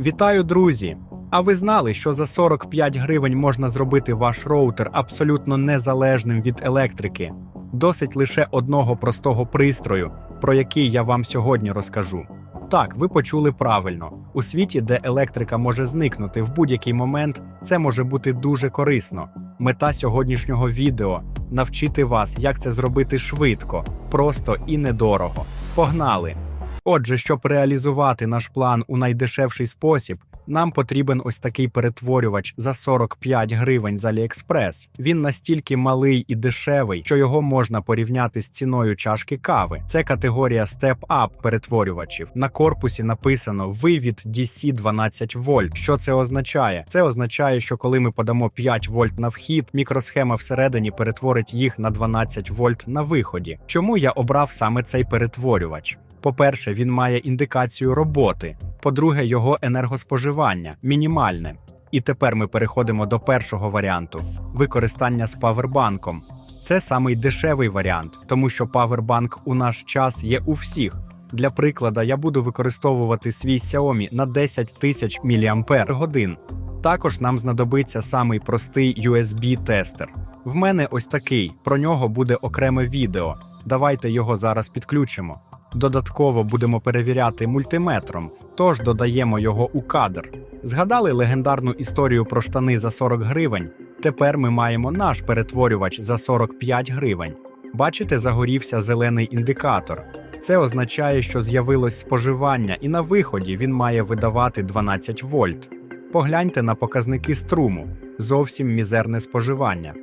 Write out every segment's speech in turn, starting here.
Вітаю, друзі! А ви знали, що за 45 гривень можна зробити ваш роутер абсолютно незалежним від електрики? Досить лише одного простого пристрою, про який я вам сьогодні розкажу. Так, ви почули правильно. У світі, де електрика може зникнути в будь-який момент, це може бути дуже корисно. Мета сьогоднішнього відео навчити вас, як це зробити швидко, просто і недорого. Погнали! Отже, щоб реалізувати наш план у найдешевший спосіб, нам потрібен ось такий перетворювач за 45 гривень з AliExpress. Він настільки малий і дешевий, що його можна порівняти з ціною чашки кави. Це категорія Step Up перетворювачів. На корпусі написано вивід DC 12 вольт. Що це означає? Це означає, що коли ми подамо 5 вольт на вхід, мікросхема всередині перетворить їх на 12 вольт на виході. Чому я обрав саме цей перетворювач? По-перше, він має індикацію роботи. По-друге, його енергоспоживання мінімальне. І тепер ми переходимо до першого варіанту використання з павербанком. Це самий дешевий варіант, тому що павербанк у наш час є у всіх. Для прикладу, я буду використовувати свій Xiaomi на 10 тисяч мАч. Також нам знадобиться самий простий USB-тестер. В мене ось такий, про нього буде окреме відео. Давайте його зараз підключимо. Додатково будемо перевіряти мультиметром, тож додаємо його у кадр. Згадали легендарну історію про штани за 40 гривень? Тепер ми маємо наш перетворювач за 45 гривень. Бачите, загорівся зелений індикатор. Це означає, що з'явилось споживання, і на виході він має видавати 12 вольт. Погляньте на показники струму зовсім мізерне споживання.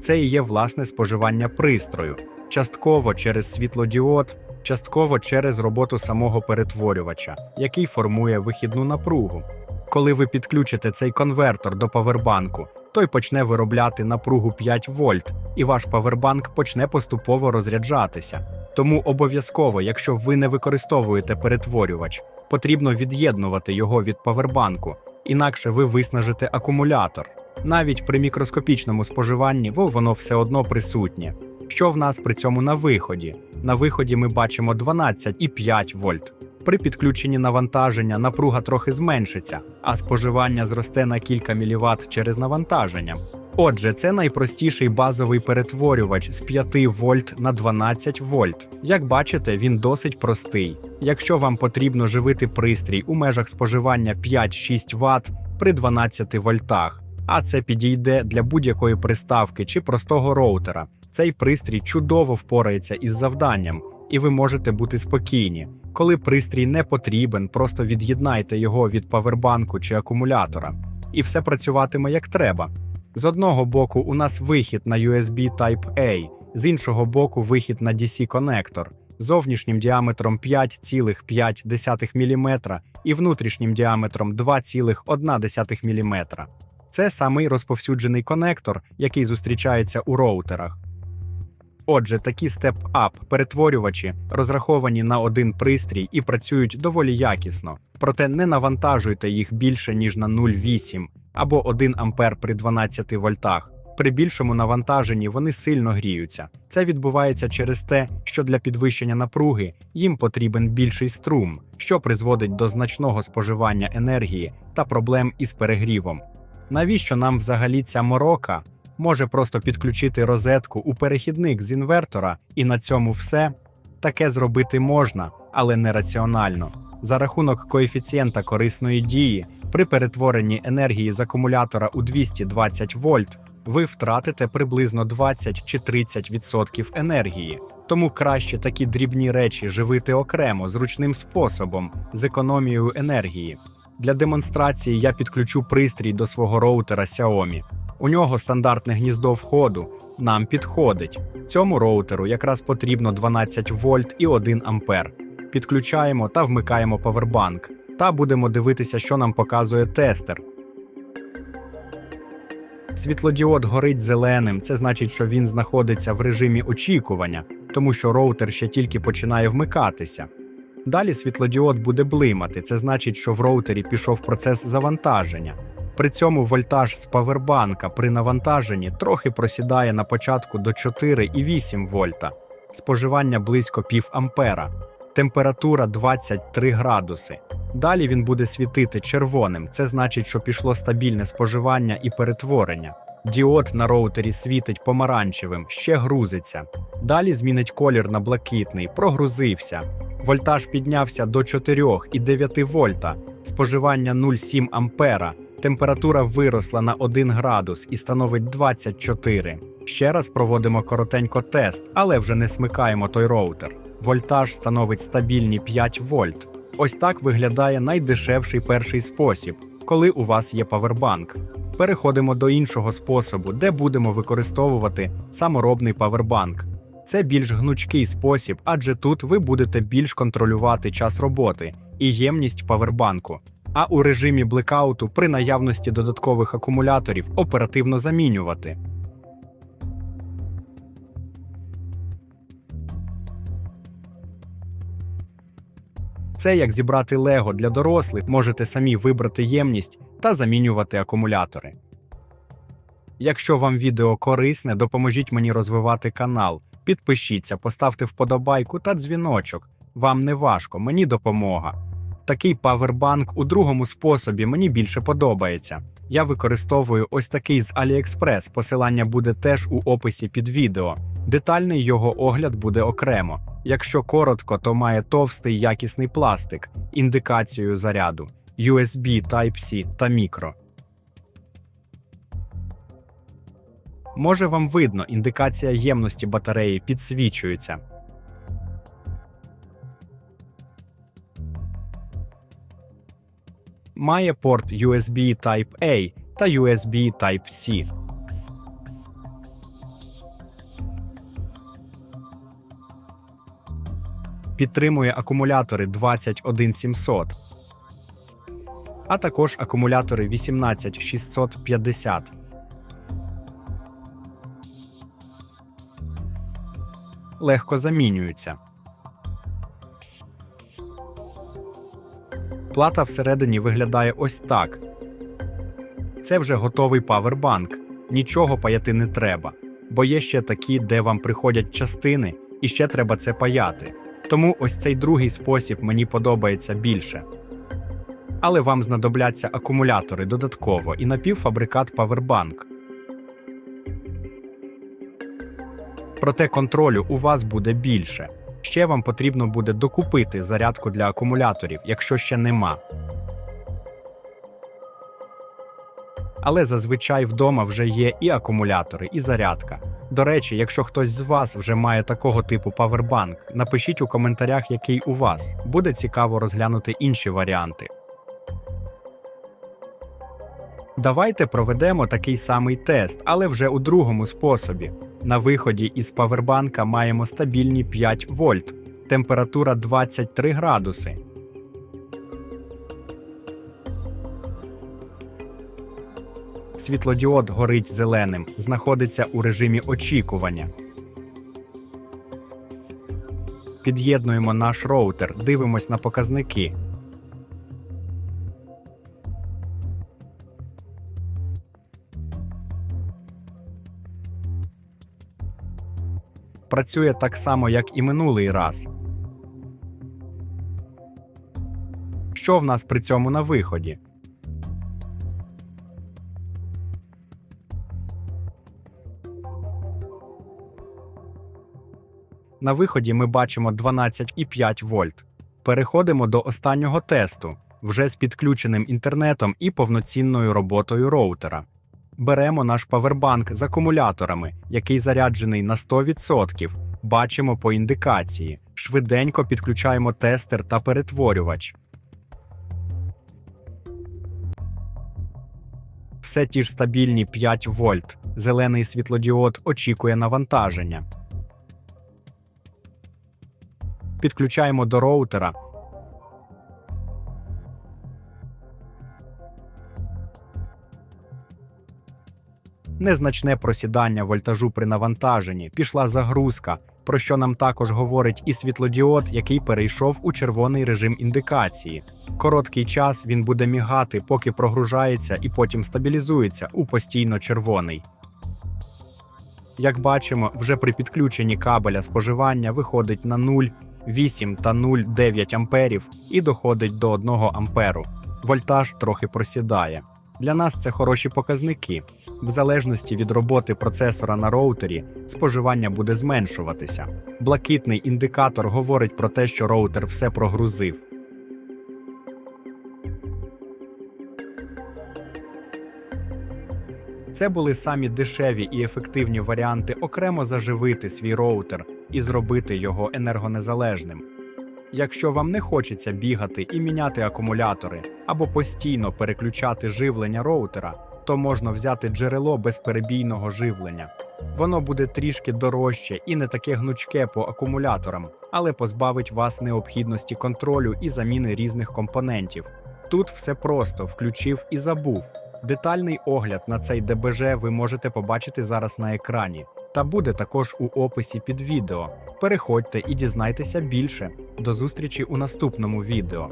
Це і є власне споживання пристрою, частково через світлодіод, частково через роботу самого перетворювача, який формує вихідну напругу. Коли ви підключите цей конвертор до павербанку, той почне виробляти напругу 5 вольт, і ваш павербанк почне поступово розряджатися. Тому обов'язково, якщо ви не використовуєте перетворювач, потрібно від'єднувати його від павербанку, інакше ви виснажите акумулятор. Навіть при мікроскопічному споживанні воно все одно присутнє. Що в нас при цьому на виході? На виході ми бачимо 12,5 вольт. При підключенні навантаження напруга трохи зменшиться, а споживання зросте на кілька міліват через навантаження. Отже, це найпростіший базовий перетворювач з 5 вольт на 12 вольт. Як бачите, він досить простий. Якщо вам потрібно живити пристрій у межах споживання 5-6 Вт при 12 вольтах, а це підійде для будь-якої приставки чи простого роутера. Цей пристрій чудово впорається із завданням, і ви можете бути спокійні. Коли пристрій не потрібен, просто від'єднайте його від павербанку чи акумулятора, і все працюватиме як треба. З одного боку, у нас вихід на USB Type-A, з іншого боку, вихід на DC-конектор зовнішнім діаметром 5,5 мм і внутрішнім діаметром 2,1 мм. Це самий розповсюджений конектор, який зустрічається у роутерах. Отже, такі степ-ап перетворювачі розраховані на один пристрій і працюють доволі якісно. Проте не навантажуйте їх більше ніж на 0,8 або 1 ампер при 12 вольтах. При більшому навантаженні вони сильно гріються. Це відбувається через те, що для підвищення напруги їм потрібен більший струм, що призводить до значного споживання енергії та проблем із перегрівом. Навіщо нам взагалі ця морока? Може просто підключити розетку у перехідник з інвертора, і на цьому все. Таке зробити можна, але нераціонально. За рахунок коефіцієнта корисної дії при перетворенні енергії з акумулятора у 220 вольт ви втратите приблизно 20 чи 30% енергії. Тому краще такі дрібні речі живити окремо зручним способом з економією енергії. Для демонстрації я підключу пристрій до свого роутера Xiaomi. У нього стандартне гніздо входу нам підходить. Цьому роутеру якраз потрібно 12 вольт і 1 ампер. Підключаємо та вмикаємо павербанк. Та будемо дивитися, що нам показує тестер. Світлодіод горить зеленим, це значить, що він знаходиться в режимі очікування, тому що роутер ще тільки починає вмикатися. Далі світлодіод буде блимати, це значить, що в роутері пішов процес завантаження. При цьому вольтаж з павербанка при навантаженні трохи просідає на початку до 4,8 вольта, споживання близько пів ампера, температура 23 градуси. Далі він буде світити червоним. Це значить, що пішло стабільне споживання і перетворення. Діод на роутері світить помаранчевим, ще грузиться. Далі змінить колір на блакитний, прогрузився. Вольтаж піднявся до 4,9 вольта, споживання 0,7 ампера. Температура виросла на 1 градус і становить 24. Ще раз проводимо коротенько тест, але вже не смикаємо той роутер. Вольтаж становить стабільні 5 вольт. Ось так виглядає найдешевший перший спосіб, коли у вас є павербанк. Переходимо до іншого способу, де будемо використовувати саморобний павербанк. Це більш гнучкий спосіб, адже тут ви будете більш контролювати час роботи і ємність павербанку. А у режимі блекауту при наявності додаткових акумуляторів оперативно замінювати. Це як зібрати Лего для дорослих, можете самі вибрати ємність та замінювати акумулятори. Якщо вам відео корисне, допоможіть мені розвивати канал. Підпишіться, поставте вподобайку та дзвіночок. Вам не важко, мені допомога. Такий павербанк у другому способі мені більше подобається. Я використовую ось такий з AliExpress, посилання буде теж у описі під відео. Детальний його огляд буде окремо. Якщо коротко, то має товстий якісний пластик, індикацію заряду, USB Type-C та мікро. Може вам видно, індикація ємності батареї підсвічується. Має порт USB Type-A та USB Type-C. Підтримує акумулятори 21700, а також акумулятори 18650. Легко замінюються. Плата всередині виглядає ось так. Це вже готовий павербанк. Нічого паяти не треба, бо є ще такі, де вам приходять частини, і ще треба це паяти. Тому ось цей другий спосіб мені подобається більше. Але вам знадобляться акумулятори додатково і напівфабрикат павербанк. Проте контролю у вас буде більше. Ще вам потрібно буде докупити зарядку для акумуляторів, якщо ще нема. Але зазвичай вдома вже є і акумулятори, і зарядка. До речі, якщо хтось з вас вже має такого типу павербанк, напишіть у коментарях, який у вас. Буде цікаво розглянути інші варіанти. Давайте проведемо такий самий тест, але вже у другому способі. На виході із павербанка маємо стабільні 5 вольт, температура 23 градуси. Світлодіод горить зеленим, знаходиться у режимі очікування. Під'єднуємо наш роутер, дивимось на показники. Працює так само, як і минулий раз. Що в нас при цьому на виході? На виході ми бачимо 12,5 вольт. Переходимо до останнього тесту, вже з підключеним інтернетом і повноцінною роботою роутера. Беремо наш павербанк з акумуляторами, який заряджений на 100%. Бачимо по індикації. Швиденько підключаємо тестер та перетворювач. Все ті ж стабільні 5 вольт. Зелений світлодіод очікує навантаження. Підключаємо до роутера. Незначне просідання вольтажу при навантаженні, пішла загрузка, про що нам також говорить і світлодіод, який перейшов у червоний режим індикації. Короткий час він буде мігати, поки прогружається і потім стабілізується у постійно червоний. Як бачимо, вже при підключенні кабеля споживання виходить на нуль, 8 та 0,9 амперів і доходить до 1 амперу. Вольтаж трохи просідає. Для нас це хороші показники. В залежності від роботи процесора на роутері споживання буде зменшуватися. Блакитний індикатор говорить про те, що роутер все прогрузив. Це були самі дешеві і ефективні варіанти окремо заживити свій роутер і зробити його енергонезалежним. Якщо вам не хочеться бігати і міняти акумулятори або постійно переключати живлення роутера, то можна взяти джерело безперебійного живлення. Воно буде трішки дорожче і не таке гнучке по акумуляторам, але позбавить вас необхідності контролю і заміни різних компонентів. Тут все просто включив і забув. Детальний огляд на цей ДБЖ ви можете побачити зараз на екрані, та буде також у описі під відео. Переходьте і дізнайтеся більше. До зустрічі у наступному відео.